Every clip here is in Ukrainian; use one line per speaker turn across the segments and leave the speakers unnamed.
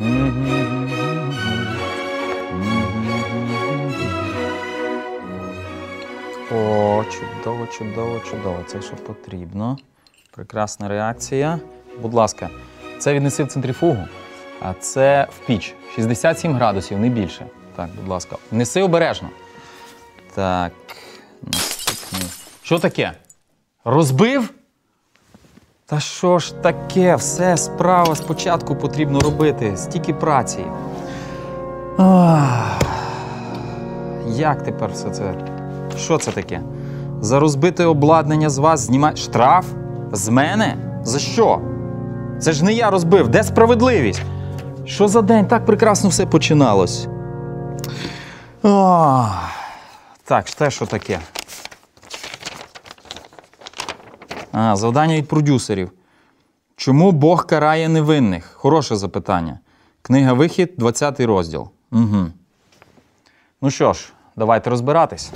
О, чудово, чудово, чудово. Це що потрібно. Прекрасна реакція. Будь ласка, це віднеси в центрифугу, а це в піч. 67 градусів, не більше. Так, будь ласка. Неси обережно. Так. Що таке? Розбив? Та що ж таке? Все справа спочатку потрібно робити. Стільки праці. Ах. Як тепер все це? Що це таке? За розбите обладнання з вас знімає штраф? З мене? За що? Це ж не я розбив. Де справедливість? Що за день? Так прекрасно все починалось. Ах. Так, це що таке? А, завдання від продюсерів. Чому Бог карає невинних? Хороше запитання. Книга Вихід, 20 розділ. Угу. Ну що ж, давайте розбиратись.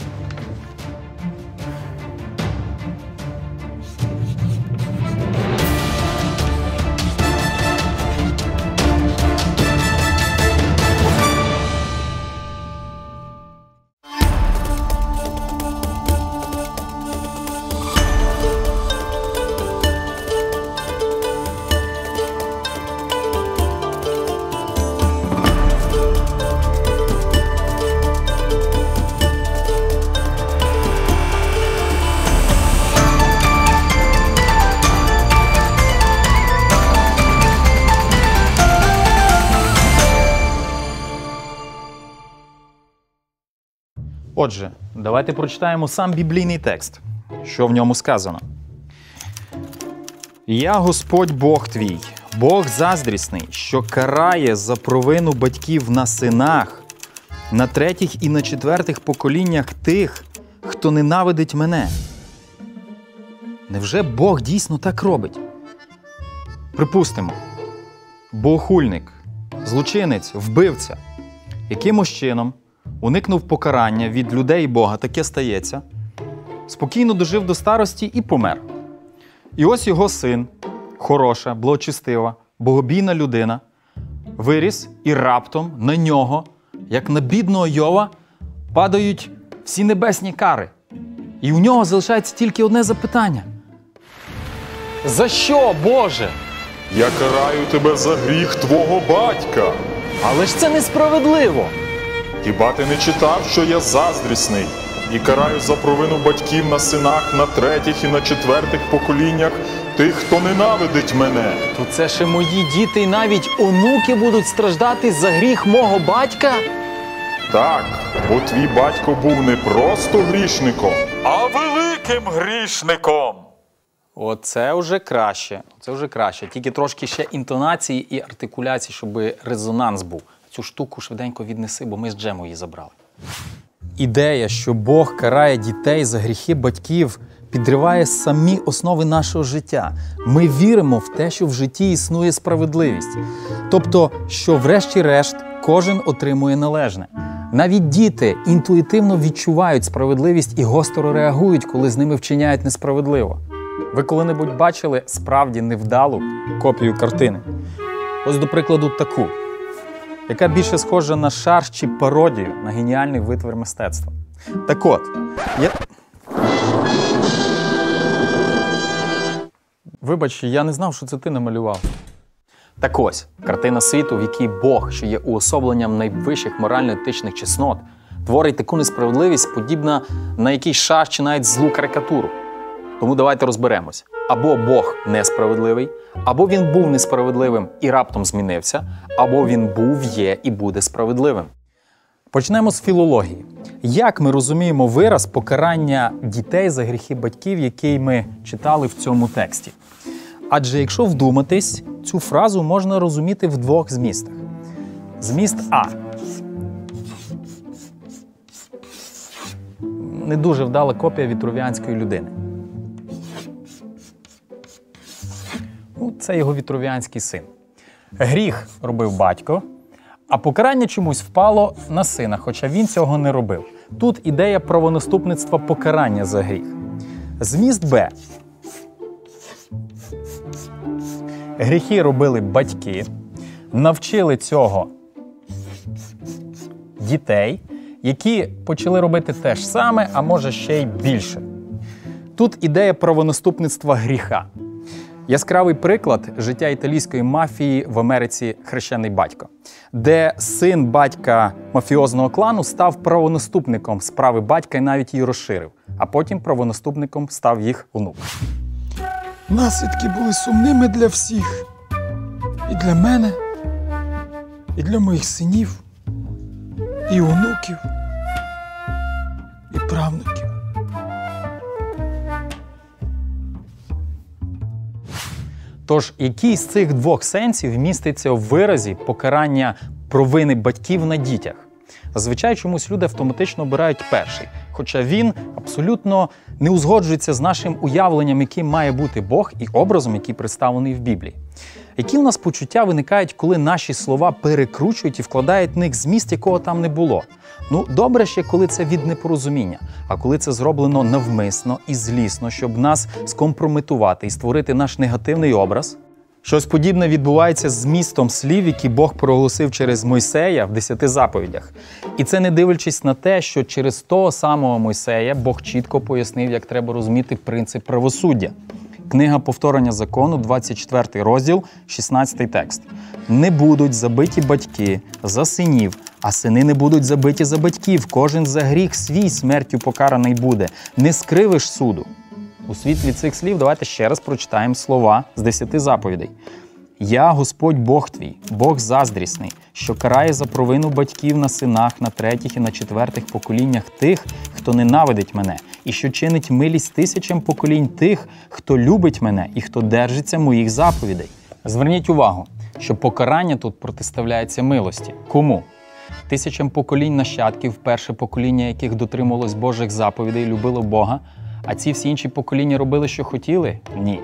Отже, давайте прочитаємо сам біблійний текст, що в ньому сказано. Я Господь Бог твій, Бог заздрісний, що карає за провину батьків на синах, на третіх і на четвертих поколіннях тих, хто ненавидить мене. Невже Бог дійсно так робить? Припустимо, богохульник, злочинець, вбивця, якимось чином уникнув покарання від людей і Бога, таке стається, спокійно дожив до старості і помер. І ось його син, хороша, благочестива, богобійна людина, виріс і раптом на нього, як на бідного Йова, падають всі небесні кари. І у нього залишається тільки одне запитання. За що, Боже?
Я караю тебе за гріх твого батька.
Але ж це несправедливо.
Хіба ти не читав, що я заздрісний і караю за провину батьків на синах, на третіх і на четвертих поколіннях тих, хто ненавидить мене?
То це ще мої діти і навіть онуки будуть страждати за гріх мого батька?
Так, бо твій батько був не просто грішником, а великим грішником.
Оце вже краще. Це вже краще. Тільки трошки ще інтонації і артикуляції, щоб резонанс був. Цю штуку швиденько віднеси, бо ми з Джему її забрали. Ідея, що Бог карає дітей за гріхи батьків, підриває самі основи нашого життя. Ми віримо в те, що в житті існує справедливість. Тобто, що, врешті-решт, кожен отримує належне. Навіть діти інтуїтивно відчувають справедливість і гостро реагують, коли з ними вчиняють несправедливо. Ви коли-небудь бачили справді невдалу копію картини? Ось, до прикладу, таку, яка більше схожа на шар чи пародію на геніальний витвір мистецтва. Так от, я. Вибач, я не знав, що це ти намалював. Так ось, картина світу, в якій Бог, що є уособленням найвищих морально-етичних чеснот, творить таку несправедливість, подібна на якийсь шар чи навіть злу карикатуру. Тому давайте розберемось. Або Бог несправедливий, або він був несправедливим і раптом змінився, або він був, є і буде справедливим. Почнемо з філології. Як ми розуміємо вираз покарання дітей за гріхи батьків, який ми читали в цьому тексті? Адже якщо вдуматись, цю фразу можна розуміти в двох змістах. Зміст А. Не дуже вдала копія вітрувіанської людини. Це його вітрувіанський син. Гріх робив батько, а покарання чомусь впало на сина, хоча він цього не робив. Тут ідея правонаступництва покарання за гріх. Зміст Б. Гріхи робили батьки, навчили цього дітей, які почали робити те ж саме, а може ще й більше. Тут ідея правонаступництва гріха. Яскравий приклад життя італійської мафії в Америці хрещений батько, де син батька мафіозного клану став правонаступником справи батька і навіть її розширив, а потім правонаступником став їх онук.
Наслідки були сумними для всіх. І для мене, і для моїх синів, і онуків, і правнуків.
Тож, який з цих двох сенсів міститься в виразі покарання провини батьків на дітях? Зазвичай чомусь люди автоматично обирають перший, хоча він абсолютно не узгоджується з нашим уявленням, яким має бути Бог, і образом, який представлений в Біблії. Які у нас почуття виникають, коли наші слова перекручують і вкладають в них зміст, якого там не було? Ну, добре ще, коли це від непорозуміння, а коли це зроблено навмисно і злісно, щоб нас скомпрометувати і створити наш негативний образ. Щось подібне відбувається з змістом слів, які Бог проголосив через Мойсея в десяти заповідях. І це не дивлячись на те, що через того самого Мойсея Бог чітко пояснив, як треба розуміти принцип правосуддя. Книга повторення закону, 24 розділ, 16 текст. Не будуть забиті батьки за синів, а сини не будуть забиті за батьків. Кожен за гріх свій смертю покараний буде. Не скривиш суду. У світлі цих слів давайте ще раз прочитаємо слова з десяти заповідей. Я, Господь Бог твій, Бог заздрісний, що карає за провину батьків на синах, на третіх і на четвертих поколіннях тих, хто ненавидить мене, і що чинить милість тисячам поколінь тих, хто любить мене і хто держиться моїх заповідей. Зверніть увагу, що покарання тут протиставляється милості. Кому? Тисячам поколінь нащадків, перше покоління яких дотримувалось Божих заповідей, любило Бога, а ці всі інші покоління робили, що хотіли? Ні.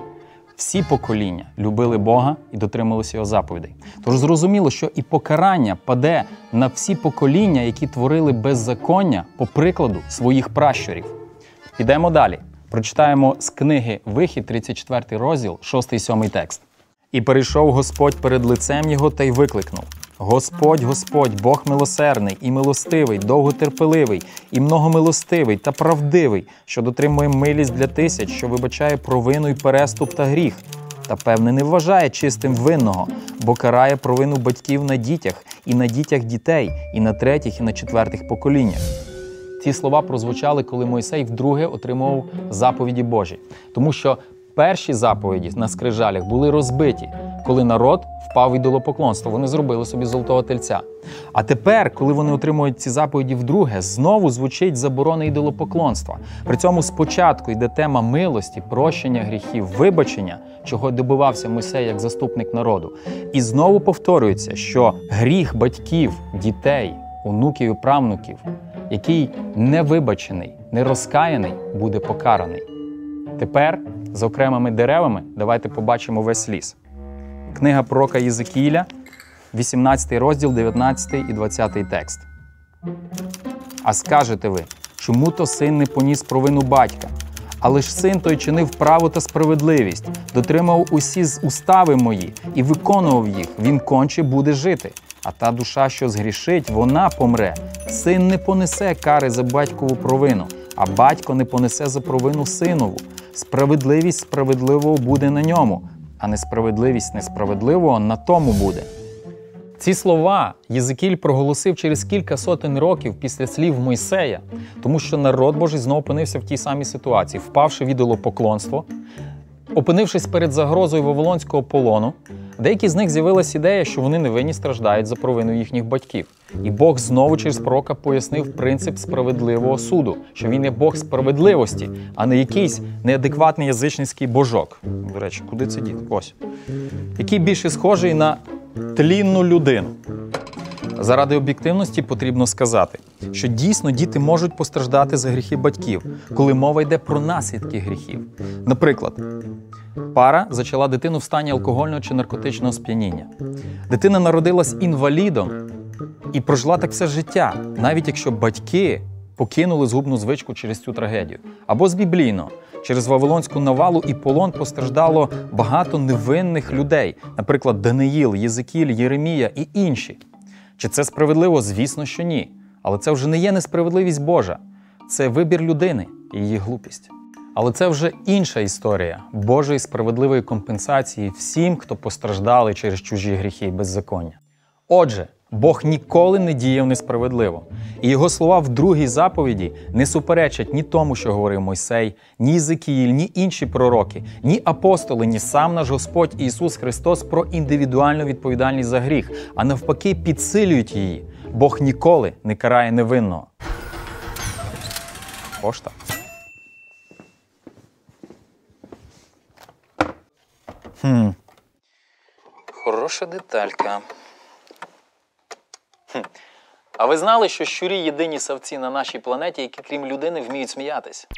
Всі покоління любили Бога і дотрималися його заповідей. Тож зрозуміло, що і покарання паде на всі покоління, які творили беззаконня по прикладу своїх пращурів. Підемо далі. Прочитаємо з книги Вихід, 34 розділ, 6-7 текст. І перейшов Господь перед лицем його та й викликнув: Господь, Господь, Бог милосердний і милостивий, довготерпеливий, і многомилостивий та правдивий, що дотримує милість для тисяч, що вибачає провину й переступ та гріх. Та певне не вважає чистим винного, бо карає провину батьків на дітях, і на дітях дітей, і на третіх, і на четвертих поколіннях. Ці слова прозвучали, коли Мойсей вдруге отримував заповіді Божі, тому що перші заповіді на скрижалях були розбиті, коли народ впав в ідолопоклонство. Вони зробили собі золотого тельця. А тепер, коли вони отримують ці заповіді вдруге, знову звучить заборона ідолопоклонства. При цьому спочатку йде тема милості, прощення гріхів, вибачення, чого добивався Мойсей як заступник народу. І знову повторюється, що гріх батьків, дітей, онуків і правнуків, який не вибачений, не розкаяний, буде покараний. Тепер з окремими деревами давайте побачимо весь ліс. Книга пророка Єзекіля, 18 розділ, 19 і 20 текст. А скажете ви, чому то син не поніс провину батька? Але ж син той чинив право та справедливість, дотримав усі з устави мої і виконував їх, він конче буде жити. А та душа, що згрішить, вона помре. Син не понесе кари за батькову провину, а батько не понесе за провину синову. Справедливість справедливого буде на ньому, а несправедливість несправедливого на тому буде. Ці слова Єзикіль проголосив через кілька сотень років після слів Мойсея, тому що народ Божий знову опинився в тій самій ситуації, впавши в ідолопоклонство, опинившись перед загрозою Вавилонського полону, деякі з них з'явилася ідея, що вони невинні страждають за провину їхніх батьків. І Бог знову через пророка пояснив принцип справедливого суду, що він є Бог справедливості, а не якийсь неадекватний язичницький божок. До речі, куди це діти? Ось. Який більше схожий на тлінну людину. Заради об'єктивності потрібно сказати, що дійсно діти можуть постраждати за гріхи батьків, коли мова йде про наслідки гріхів. Наприклад, пара зачала дитину в стані алкогольного чи наркотичного сп'яніння. Дитина народилась інвалідом і прожила так все життя, навіть якщо батьки покинули згубну звичку через цю трагедію. Або з біблійно, через Вавилонську навалу і полон постраждало багато невинних людей, наприклад, Даниїл, Єзикіль, Єремія і інші. Чи це справедливо? Звісно, що ні. Але це вже не є несправедливість Божа, це вибір людини і її глупість. Але це вже інша історія Божої справедливої компенсації всім, хто постраждали через чужі гріхи і беззаконня. Отже, Бог ніколи не діяв несправедливо, і його слова в другій заповіді не суперечать ні тому, що говорив Мойсей, ні Єзикіїль, ні інші пророки, ні апостоли, ні сам наш Господь Ісус Христос про індивідуальну відповідальність за гріх, а навпаки, підсилюють її. Бог ніколи не карає невинного. Пошта. Хм. Хороша деталька. Хм. А ви знали, що щурі єдині савці на нашій планеті, які крім людини вміють сміятись?